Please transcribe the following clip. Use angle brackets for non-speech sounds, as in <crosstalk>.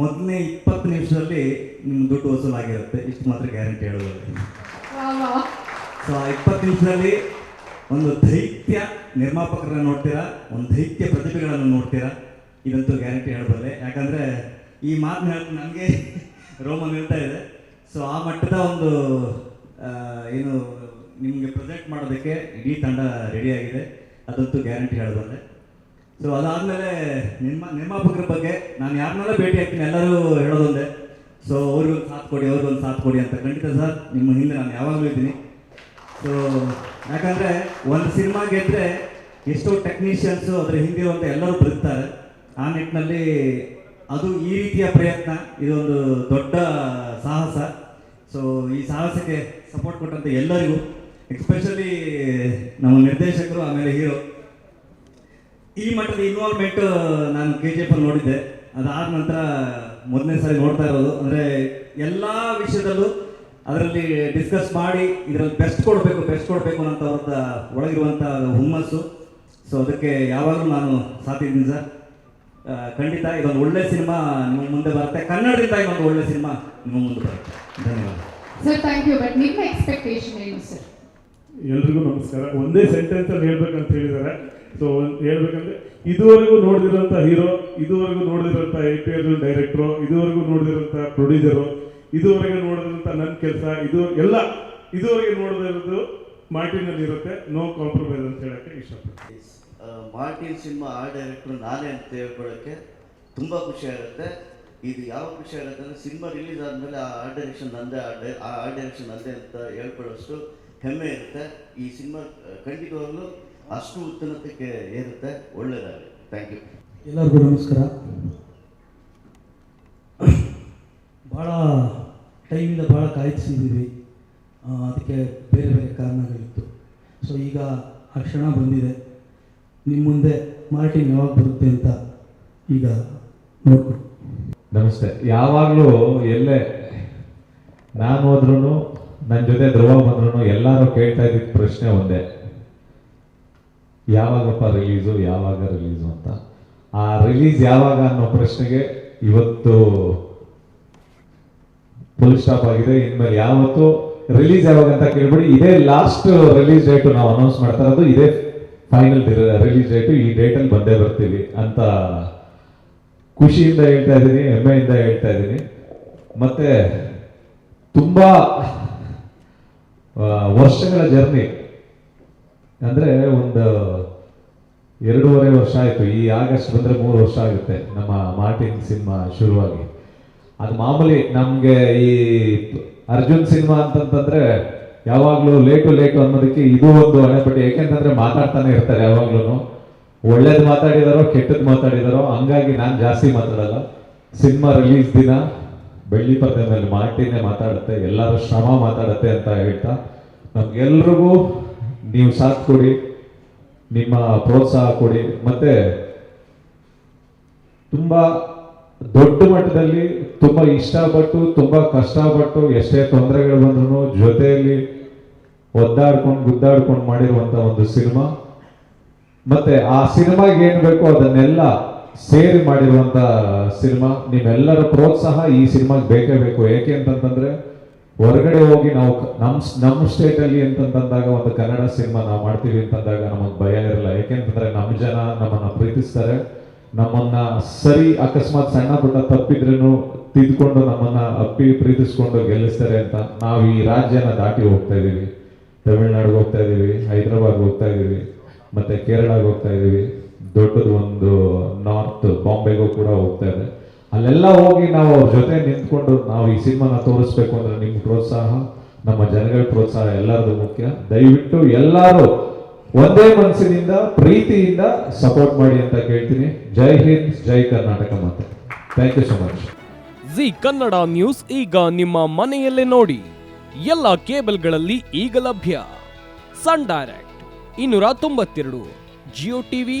ಮೊದಲನೇ ಇಪ್ಪತ್ತು ನಿಮಿಷದಲ್ಲಿ ನಿಮ್ಮ ದುಡ್ಡು ವಸೂಲಾಗಿರುತ್ತೆ. ಇಷ್ಟು ಮಾತ್ರ ಗ್ಯಾರಂಟಿ ಹೇಳೋದು ಸೊ ಆ ಇಪ್ಪತ್ತು ನಿಮಿಷದಲ್ಲಿ ಒಂದು ದೈತ್ಯ ನಿರ್ಮಾಪಕರನ್ನ ನೋಡ್ತೀರಾ? ಒಂದು ದೈತ್ಯ ಪ್ರತಿಭೆಗಳನ್ನು ನೋಡ್ತೀರಾ? ಇದಂತೂ ಗ್ಯಾರಂಟಿ ಹೇಳಬಲ್ಲೆ. ಯಾಕಂದರೆ ಈ ಮಾತನ್ನ ಹೇಳಿ ನನಗೆ <laughs> ರೋಮ ನಿಲ್ತಾ ಇದೆ. ಸೊ ಆ ಮಟ್ಟದ ಒಂದು ಏನು ನಿಮಗೆ ಪ್ರೊಜೆಕ್ಟ್ ಮಾಡೋದಕ್ಕೆ ಇಡೀ ತಂಡ ರೆಡಿಯಾಗಿದೆ ಅದಂತೂ ಗ್ಯಾರಂಟಿ ಹೇಳಬಲ್ಲೆ. ಸೊ ಅದಾದಮೇಲೆ ನಿಮ್ಮ ನಿರ್ಮಾಪಕರ ಬಗ್ಗೆ ನಾನು ಯಾರನ್ನೆಲ್ಲ ಭೇಟಿ ಆಗ್ತೀನಿ, ಎಲ್ಲರೂ ಹೇಳೋದೊಂದೇ. ಸೊ ಅವ್ರಿಗೊಂದು ಸಾಥ್ ಕೊಡಿ, ಅವ್ರಿಗೊಂದು ಸಾಥ್ ಕೊಡಿ ಅಂತ ಖಂಡಿತ ಸರ್ ನಿಮ್ಮ ಹಿಂದೆ ನಾನು ಯಾವಾಗಲೂ ಇದ್ದೀನಿ. ಸೊ ಯಾಕಂದರೆ ಒಂದು ಸಿನಿಮಾ ಗೆದ್ದರೆ ಎಷ್ಟೋ ಟೆಕ್ನಿಷಿಯನ್ಸು ಅದರ ಹಿಂದಿರುವಂಥ ಎಲ್ಲರೂ ಬದುಕ್ತಾರೆ. ಆ ನಿಟ್ಟಿನಲ್ಲಿ ಅದು ಈ ರೀತಿಯ ಪ್ರಯತ್ನ ಇದೊಂದು ದೊಡ್ಡ ಸಾಹಸ. ಸೊ ಈ ಸಾಹಸಕ್ಕೆ ಸಪೋರ್ಟ್ ಕೊಟ್ಟಂಥ ಎಲ್ಲರಿಗೂ ಎಕ್ಸ್ಪೆಷಲಿ ನಮ್ಮ ನಿರ್ದೇಶಕರು, ಆಮೇಲೆ ಹೀರೋ ಈ ಮಟ್ಟದ ಇನ್ವಾಲ್ವ್ಮೆಂಟ್ ನಾನು ಕೆ ಜಿ ಎಫ್ ಅಲ್ಲಿ ನೋಡಿದ್ದೆ. ಅದಾದ ನಂತರ ಮೊದಲನೇ ಸಾರಿ ನೋಡ್ತಾ ಇರೋದು. ಅಂದರೆ ಎಲ್ಲ ವಿಷಯದಲ್ಲೂ ಅದರಲ್ಲಿ ಡಿಸ್ಕಸ್ ಮಾಡಿ ಇದರಲ್ಲಿ ಬೆಸ್ಟ್ ಕೊಡಬೇಕು ಬೆಸ್ಟ್ ಕೊಡಬೇಕು ಅನ್ನೋಂಥ ಅವ್ರದ್ದು ಒಳಗಿರುವಂಥ ಹುಮ್ಮಸ್ಸು. ಸೊ ಅದಕ್ಕೆ ಯಾವಾಗಲೂ ನಾನು ಸಾಥಿದ್ದೀನಿ ಸರ್. ಖಂಡಿತ ಇದೊಂದು ಒಳ್ಳೆ ಸಿನಿಮಾ ನಿಮ್ಮ ಮುಂದೆ ಬರುತ್ತೆ. ಕನ್ನಡದಿಂದ ಇದೊಂದು ಒಳ್ಳೆ ಸಿನಿಮಾ ನಿಮ್ಮ ಮುಂದೆ ಬರುತ್ತೆ. ಧನ್ಯವಾದ. ಸರ್ ಥ್ಯಾಂಕ್ ಯು ಬಟ್ ನಿಮ್ಮ ಎಕ್ಸ್ಪೆಕ್ಟೇಷನ್ ಏನು ಸರ್ ಎಲ್ರಿಗೂ ನಮಸ್ಕಾರ. ಒಂದೇ ಸೆಂಟೆನ್ಸ್ ಅಲ್ಲಿ ಹೇಳ್ಬೇಕಂತ ಹೇಳಿದ್ದಾರೆ. ಸೊ ಹೇಳ್ಬೇಕಂದ್ರೆ, ಇದುವರೆಗೂ ನೋಡಿದಿರೋಂಥ ಹೀರೋ ಇದುವರೆಗೂ ನೋಡಿದಿರೋಂಥ ಐ ಪಿ ಎಲ್ ಡೈರೆಕ್ಟ್ರು ಇದುವರೆಗೂ ನೋಡಿದಿರೋಂಥ ಪ್ರೊಡ್ಯೂಸರು ಇದುವರೆಗೆ ನೋಡಿದಂಥ ನನ್ನ ಕೆಲಸ ಇದು ಎಲ್ಲ ಇದುವರೆಗೆ ನೋಡಿದಿರೋದು ಮಾರ್ಟಿನಲ್ಲಿ ಇರುತ್ತೆ. ನೋ ಕಾಂಪ್ರಮೈಸ್ ಅಂತ ಹೇಳಕ್ಕೆ ಇಷ್ಟಪಡ್ತೀನಿ. ಮಾರ್ಟಿನ್ ಸಿನಿಮಾ ಆ ಡೈರೆಕ್ಟ್ರು ನಾನೇ ಅಂತ ಹೇಳ್ಕೊಳ್ಳೋಕ್ಕೆ ತುಂಬ ಖುಷಿ ಆಗುತ್ತೆ. ಇದು ಯಾವ ಖುಷಿ ಆಗುತ್ತೆ ಅಂದರೆ, ಸಿನಿಮಾ ರಿಲೀಸ್ ಆದಮೇಲೆ ಆ ಆರ್ಟ್ ಡೈರೆಕ್ಷನ್ ನಂದೇ, ಆ ಡೈರೆಕ್ಷನ್ ನಂದೇ ಅಂತ ಹೇಳ್ಕೊಳ್ಳೋಷ್ಟು ಹೆಮ್ಮೆ ಇರುತ್ತೆ. ಈ ಸಿನಿಮಾ ಖಂಡಿತವಾಗ್ಲೂ ಅಷ್ಟು ಉನ್ನತಕ್ಕೆ ಏರುತ್ತೆ. ಒಳ್ಳೆಯದಾಗಲಿ ಥ್ಯಾಂಕ್ ಯು ಎಲ್ಲರಿಗೂ ನಮಸ್ಕಾರ. ಭಾಳ ಟೈಮಿಂದ ಭಾಳ ಕಾಯ್ತಿಸಿದ್ದೀವಿ ಅದಕ್ಕೆ ಬೇರೆ ಬೇರೆ ಕಾರಣಗಳಿತ್ತು. ಸೊ ಈಗ ಆ ಕ್ಷಣ ಬಂದಿದೆ. ನಿಮ್ಮ ಮುಂದೆ ಮಾರ್ಟಿನ್ ಯಾವಾಗ ಬರುತ್ತೆ ಅಂತ ಈಗ ನೋಡಿ ನಮಸ್ತೆ. ಯಾವಾಗಲೂ ಎಲ್ಲೇ ನಾನು ಹೋದ್ರೂ ನನ್ನ ಜೊತೆ ಧ್ರುವ ಬಂದ್ರು ಎಲ್ಲರೂ ಕೇಳ್ತಾ ಇದ್ದಿದ್ದ ಪ್ರಶ್ನೆ ಒಂದೇ. ಯಾವಾಗಪ್ಪ ರಿಲೀಸು ಯಾವಾಗ ರಿಲೀಸು ಅಂತ. ಆ ರಿಲೀಸ್ ಯಾವಾಗ ಅನ್ನೋ ಪ್ರಶ್ನೆಗೆ ಇವತ್ತು ಫುಲ್ ಸ್ಟಾಪ್ ಆಗಿದೆ. ಇನ್ಮೇಲೆ ಯಾವತ್ತು ರಿಲೀಸ್ ಯಾವಾಗ ಅಂತ ಕೇಳ್ಬಿಡಿ. ಇದೇ ಲಾಸ್ಟ್ ರಿಲೀಸ್ ಡೇಟ್ ನಾವು ಅನೌನ್ಸ್ ಮಾಡ್ತಾ ಇರೋದು, ಇದೇ ಫೈನಲ್ ರಿಲೀಸ್ ಡೇಟು ಈ ಡೇಟಲ್ಲಿ ಬಂದೇ ಬರ್ತೀವಿ ಅಂತ ಖುಷಿಯಿಂದ ಹೇಳ್ತಾ ಇದ್ದೀನಿ, ಹೆಮ್ಮೆಯಿಂದ ಹೇಳ್ತಾ ಇದ್ದೀನಿ. ಮತ್ತೆ ತುಂಬಾ ವರ್ಷಗಳ ಜರ್ನಿ. ಅಂದ್ರೆ ಒಂದು ಎರಡೂವರೆ ವರ್ಷ ಆಯ್ತು. ಈ ಆಗಸ್ಟ್ ಬಂದ್ರೆ ಮೂರು ವರ್ಷ ಆಗುತ್ತೆ ನಮ್ಮ ಮಾರ್ಟಿನ್ ಸಿನಿಮಾ ಶುರುವಾಗಿ. ಅದು ಮಾಮೂಲಿ ನಮಗೆ ಈ ಅರ್ಜುನ್ ಸಿನಿಮಾ ಅಂತಂತಂದ್ರೆ ಯಾವಾಗಲೂ ಲೇಟು ಲೇಟು ಅನ್ನೋದಕ್ಕೆ ಇದು ಒಂದು ಹಣೆಪಟ್ಟಿ ಏಕೆಂತಂದ್ರೆ ಮಾತಾಡ್ತಾನೆ ಇರ್ತಾರೆ ಯಾವಾಗ್ಲೂ ಒಳ್ಳೇದು ಮಾತಾಡಿದಾರೋ ಕೆಟ್ಟದ್ದು ಮಾತಾಡಿದಾರೋ, ಹಂಗಾಗಿ ನಾನು ಜಾಸ್ತಿ ಮಾತಾಡಲ್ಲ. ಸಿನಿಮಾ ರಿಲೀಸ್ ದಿನ. ಬೆಳ್ಳಿ ಪರದೆ ಮೇಲೆ ಮಾತಾಡುತ್ತೆ ಎಲ್ಲರ ಶ್ರಮ ಮಾತಾಡುತ್ತೆ ಅಂತ ಹೇಳ್ತಾ, ನಮ್ಗೆಲ್ರಿಗೂ ನೀವು ಸಾಥ್ ಕೊಡಿ, ನಿಮ್ಮ ಪ್ರೋತ್ಸಾಹ ಕೊಡಿ. ಮತ್ತೆ ತುಂಬಾ ದೊಡ್ಡ ಮಟ್ಟದಲ್ಲಿ ತುಂಬಾ ಇಷ್ಟಪಟ್ಟು, ತುಂಬಾ ಕಷ್ಟಪಟ್ಟು ಎಷ್ಟೇ ತೊಂದರೆಗಳು ಬಂದ್ರು ಜೊತೆಯಲ್ಲಿ ಒದ್ದಾಡ್ಕೊಂಡು, ಗುದ್ದಾಡ್ಕೊಂಡು ಮಾಡಿರುವಂತ ಒಂದು ಸಿನಿಮಾ. ಮತ್ತೆ ಆ ಸಿನಿಮಾಗೆ ಏನ್ ಬೇಕೋ ಅದನ್ನೆಲ್ಲ ಸೇರಿ ಮಾಡಿರುವಂಥ ಸಿನಿಮಾ ನಿಮ್ಮೆಲ್ಲರ ಪ್ರೋತ್ಸಾಹ ಈ ಸಿನಿಮಾಗೆ ಬೇಕೇ ಬೇಕು. ಏಕೆ ಅಂತಂತಂದ್ರೆ, ಹೊರಗಡೆ ಹೋಗಿ ನಾವು ನಮ್ಮ ನಮ್ ನಮ್ಮ ಸ್ಟೇಟ್ ಅಲ್ಲಿ ಅಂತಂತಂದಾಗ ಒಂದು ಕನ್ನಡ ಸಿನಿಮಾ ನಾವು ಮಾಡ್ತೀವಿ ಅಂತಂದಾಗ ನಮಗೆ ಭಯ ಇರಲ್ಲ. ಯಾಕೆಂತಂದ್ರೆ ನಮ್ಮ ಜನ ನಮ್ಮನ್ನ ಪ್ರೀತಿಸ್ತಾರೆ. ನಮ್ಮನ್ನ ಸರಿ ಅಕಸ್ಮಾತ್ ಸಣ್ಣ ಪುಟ್ಟ ತಪ್ಪಿದ್ರೂ ತಿದ್ಕೊಂಡು ನಮ್ಮನ್ನ ಅಪ್ಪಿ ಪ್ರೀತಿಸ್ಕೊಂಡು ಗೆಲ್ಲಿಸ್ತಾರೆ ಅಂತ ನಾವು ಈ ರಾಜ್ಯನ ದಾಟಿ ಹೋಗ್ತಾ ಇದೀವಿ. ತಮಿಳ್ನಾಡಿಗೆ ಹೋಗ್ತಾ ಇದೀವಿ ಹೈದರಾಬಾದ್ ಹೋಗ್ತಾ ಇದೀವಿ, ಮತ್ತೆ ಕೇರಳಗೆ ಹೋಗ್ತಾ ಇದೀವಿ. ದೊಡ್ಡದು ಒಂದು ನಾರ್ತ್ ಬಾಂಬೆಗೂ ಕೂಡ ಹೋಗ್ತಾ ಇದೆ. ಅಲ್ಲೆಲ್ಲ ಹೋಗಿ ನಾವು ಅವ್ರ ಜೊತೆ ನಿಂತ್ಕೊಂಡು ನಾವು ಈ ಸಿನಿಮಾನ ತೋರಿಸ್ಬೇಕು ಅಂದ್ರೆ ನಿಮ್ಮ ಪ್ರೋತ್ಸಾಹ, ನಮ್ಮ ಜನಗಳ ಪ್ರೋತ್ಸಾಹ ಎಲ್ಲರದು ಮುಖ್ಯ. ದಯವಿಟ್ಟು ಎಲ್ಲರೂ ಒಂದೇ ಮನಸ್ಸಿನಿಂದ, ಪ್ರೀತಿಯಿಂದ ಸಪೋರ್ಟ್ ಮಾಡಿ ಅಂತ ಕೇಳ್ತೀನಿ. ಜೈ ಹಿಂದ್, ಜೈ ಕರ್ನಾಟಕ ಮಾತೆ. Thank you so much Zee Kannada news ಈಗ ನಿಮ್ಮ ಮನೆಯಲ್ಲೇ ನೋಡಿ. ಎಲ್ಲ ಕೇಬಲ್ಗಳಲ್ಲಿ ಈಗ ಲಭ್ಯ. ಸನ್ ಡೈರೆಕ್ಟ್, ಇನ್ನೂರ ತೊಂಬತ್ತೆರಡು, ಜಿಯೋ ಟಿವಿ